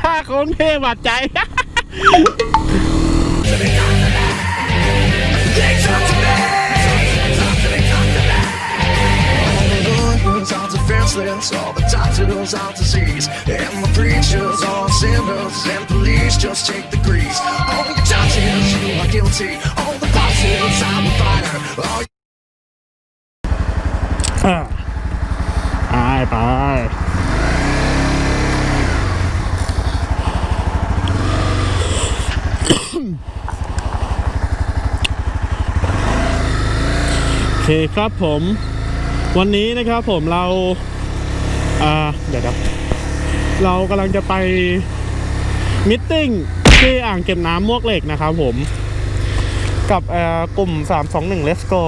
ท่าโค้งเท่บาดใจ All the คครับผมวันนี้นะครับผมเราอ่าเดี๋ยวนะเรากำลังจะไปมิทติ้งที่อ่างเก็บน้ำมวกเหล็กนะครับผม กับเอ่อกลุ่ม 321 Let's Go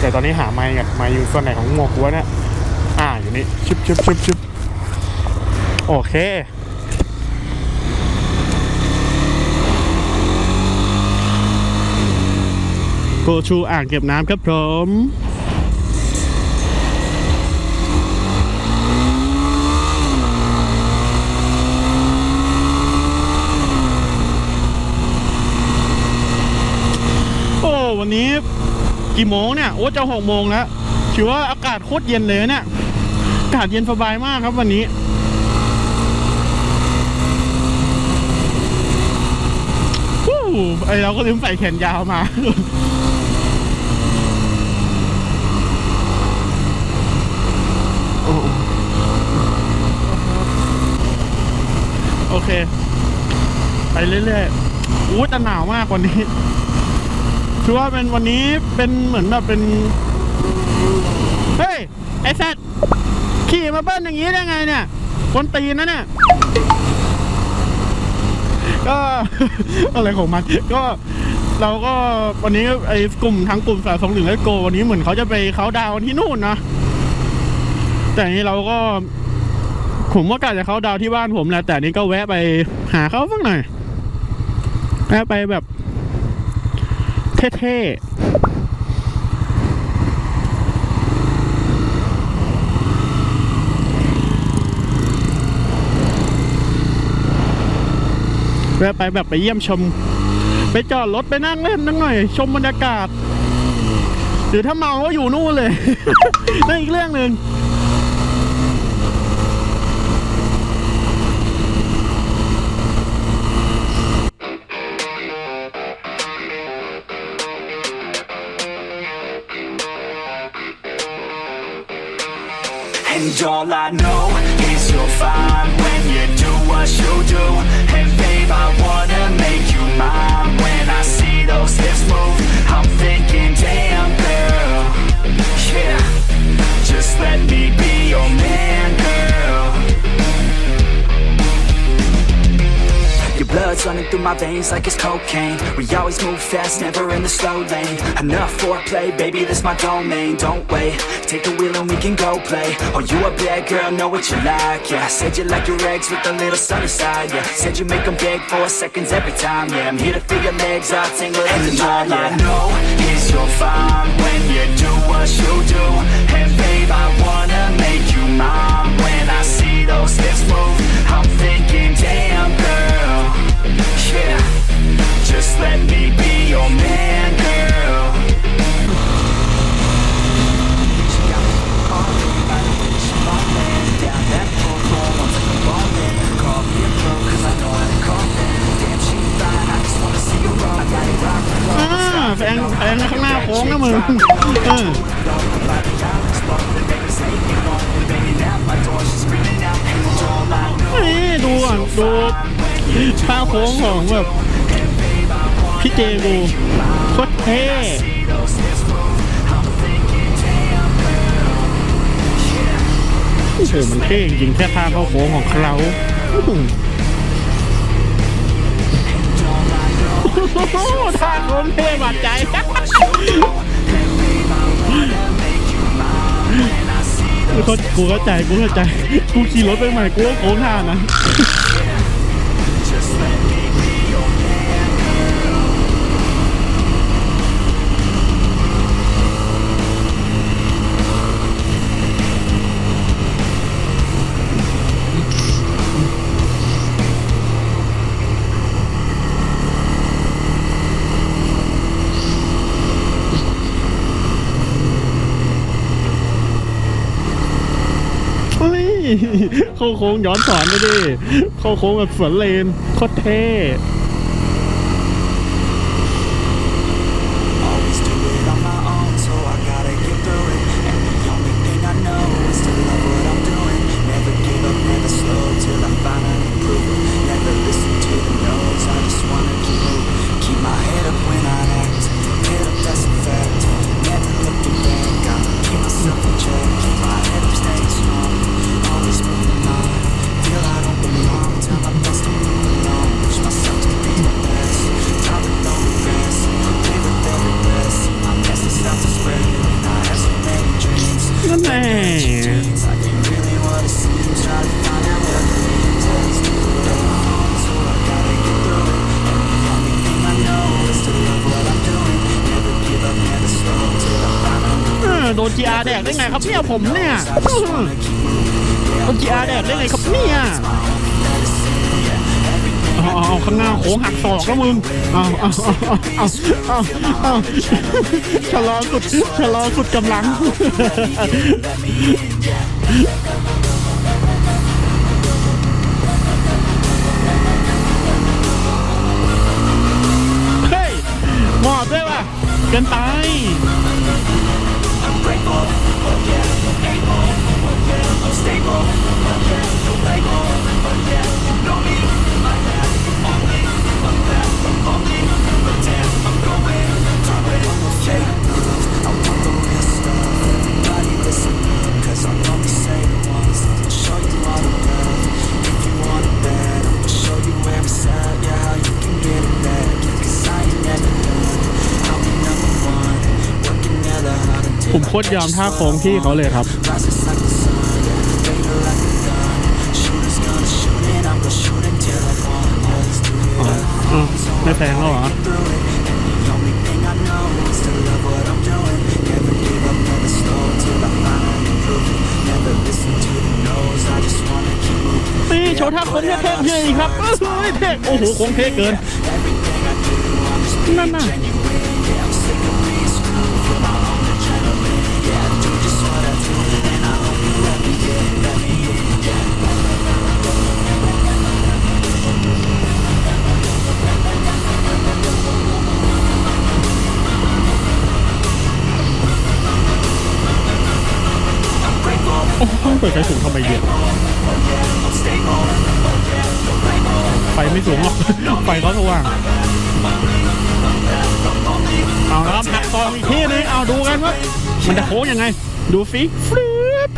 แต่ตอนนี้หาไม้กับไม้อยู่ส่วนไหนของหมวกกูวเนี่ย อ่าอยู่นี่ชิบชิบชิบชิบโอเค โกชูอ่างเก็บน้ำครับผมโอ้วันนี้กี่โมงเนี่ย โอ้จะหกโมงแล้วถือว่าอากาศโคตรเย็นเลยเนี่ยอากาศเย็นสบายมากครับวันนี้ไอเราก็ลืมใส่แขนยาวมา คไปเรื่อยๆอู้แต่หนาวมากวันนี้ถือว่าเป็นวันนี้เป็นเหมือนแบบเป็น เฮ้ย ไอ้แซดขี่มาเบิ้ลอย่างนี้ได้ไงเนี่ย คนตีนนะเนี่ย ก็อะไรของมัน ก็เราก็วันนี้ไอ้กลุ่มทั้งกลุ่มสายสองหนึ่งและโก วันนี้เหมือนเขาจะไปเขาดาวน์ที่นู่นนะ แต่นี้เราก็ ผมว่ากะจะเขาดาวที่บ้านผมแหละแต่นี้ก็แวะไปหาเขาสักหน่อยแวะไปแบบ เท่ๆแวะไปแบบไปเยี่ยมชม ไปจอดรถไปนั่งเล่นนั่งหน่อย ชมบรรยากาศ หรือถ้าเมาก็อยู่นู่นเลยนั่นอีกเรื่องหนึ่ง all I know is you're fine when you do what you do. And babe, I wanna make you mine When I see those hips move, I'm thinking, damn girl. Yeah, just let me be your man, blood's running through my veins like it's cocaine. We always move fast, never in the slow lane. Enough foreplay, baby, this my domain. Don't wait, take the wheel and we can go play. Oh, you a bad girl, know what you like, yeah. Said you like your eggs with a little sunny side, yeah. Said you make them beg for seconds every time, yeah. I'm here to feel your legs all tingle in the night, yeah. All I know is you're fine when you do what you do. And babe, I wanna make you mine แซงแซงข้างหน้าโค้งนะมึงเออนี่ดูอะดูท่าโค้งของแบบพี่เจดูโคตรเท่โอ้โหมันเท่จริงแค่ท่าเข้าโค้งของเขา ท่าโค้งเท่บาดใจ กูเข้ากูเข้าใจกูเข้าใจ กูขี่รถไปใหม่กูก็โค้งท่านะ เข้าโค้งย้อนสอนไปดิ เข้าโค้งแบบสวนเลนโคตรเท่ เออโดน GR แดกได้ไงครับเนี่ยผมเนี่ยโดน GR แดกได้ไงครับเนี่ยเอาเอข้างหน้าโค้งหักศอกแล้วมึงอาเอาเอาเอาเอาเอาชะลอสุดชะลอสุดกำลังเฮ้ยหมอบด้วยว่ะเกินไป ผมโคตรยอมท่าโค้งพี่เขาเลยครับ อ๋อไม่แพงแล้วเหรอนี่โชว์ท่าโค้เท่ๆเท่ครับเฮ้ยเท่โอ้โหโค้งเท่เกิน นั่นน่ะ โอ้องเปิดไฟสูงทำไมเดียวไฟไม่สูงหรอกไฟก็สว่างเอาแล้วครับหักกองอีกทีนึงเอาดูกันว่ามันจะโค้งยังไง ดูฟิกฟลิป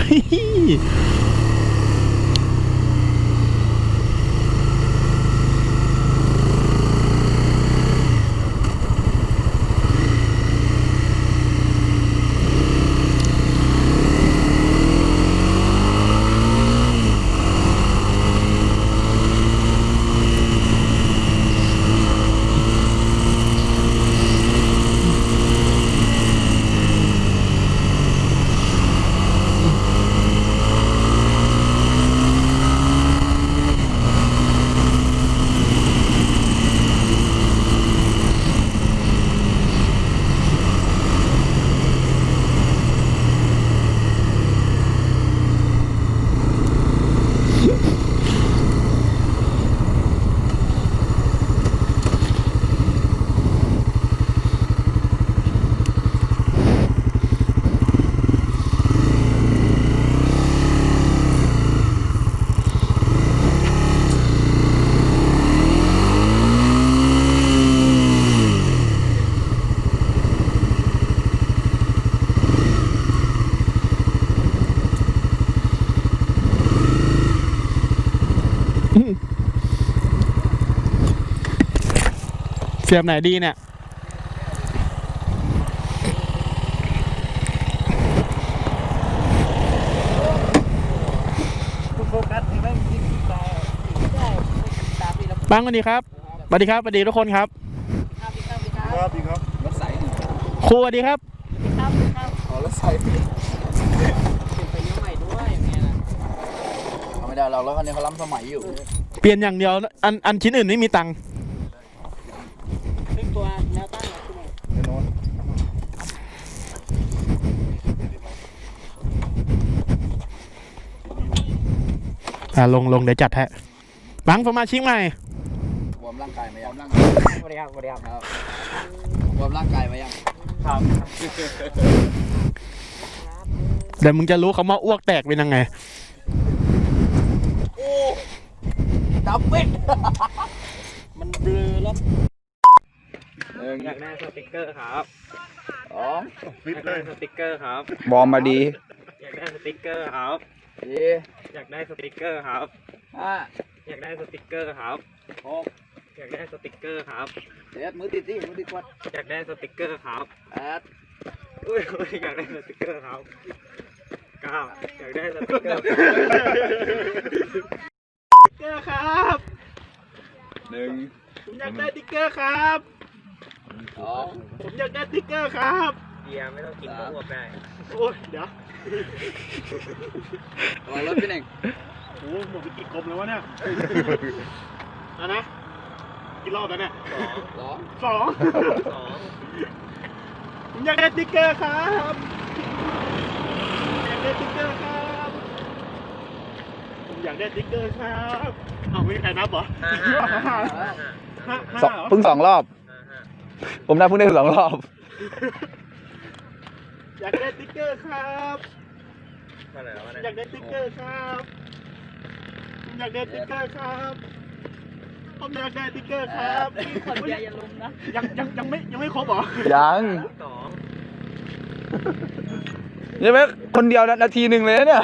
สียบไหนดีเนี่ย ปังสวัสดีครับสวัสดีครับสวัสดีทุกคนครับ ครับดีครับรถใสครูสวัสดีครับอ๋อรถใสเอาไม่ได้เรารถคันนี้เขาล้ำสมัยอยู่ เปลี่ยนอย่างเดียว อันอันชิ้นอื่นไม่มีตังค์ เดี๋ยวโน้น อ่าลงลงเดี๋ยวจัดให้บังสมาชิกใหม่วอร์มร่างกายมายังวอร์มร่างกายสวัสดีครับสวัสดีครับวอร์มร่างกายมายังเดี๋ยวมึงจะรู้เขามาอ้วกแตกเป็นยังไงดับเบิ้ลมันเบลอแล้วหนึ่งอยากได้สติกเกอร์ครับสองอยากได้สติกเกอร์ครับวอร์มมาดีอยากได้สติกเกอร์ครับ สี่อยากได้สติกเกอร์ครับ ห้าอยากได้สติกเกอร์ครับ หกอยากได้สติกเกอร์ครับ เจ็ดมือติดสิมือติดกดอยากได้สติกเกอร์ครับแปดอุ้ยอุ้ยอยากได้สติกเกอร์ครับเก้าอยากได้สติกเกอร์เกอร์ครับหนึ่งผมอยากได้ติ๊กเกอร์ครับ สองผมอยากได้ติ๊กเกอร์ครับเบียร์ไม่ต้องกินก็อ้วกได้ โอ้ยเดี๋ยวระวังรถพี่หนึ่งโอ้โหหมดไปกี่กลมแล้ววะเนี่ยเอานะกี่รอบแล้วเนี่ยสองสองสองผมอยากได้ติ๊กเกอร์ครับอยากได้ติ๊กเกอร์ครับ ผมอยากได้ติ๊กเกอร์ครับเอาไม่มีใครนับเหรอห้าห้าห้าห้าห้าห้าสองเหรอ เพิ่งสองรอบห้าห้าผมนับเพิ่งได้สองรอบ อยากได้ติ๊กเกอร์ครับเท่าไหร่แล้ววะอเนี่ยยากได้ติ๊กเกอร์ครับผมอยากได้ติ๊กเกอร์ครับผมอยากได้ติ๊กเกอร์ครับคนอย่าอย่าลุมนะยังยังยังไม่ยังไม่ครบเหรอยังสองยังไม่คนเดียวนะนาทีหนึ่งเลยนะเนี่ย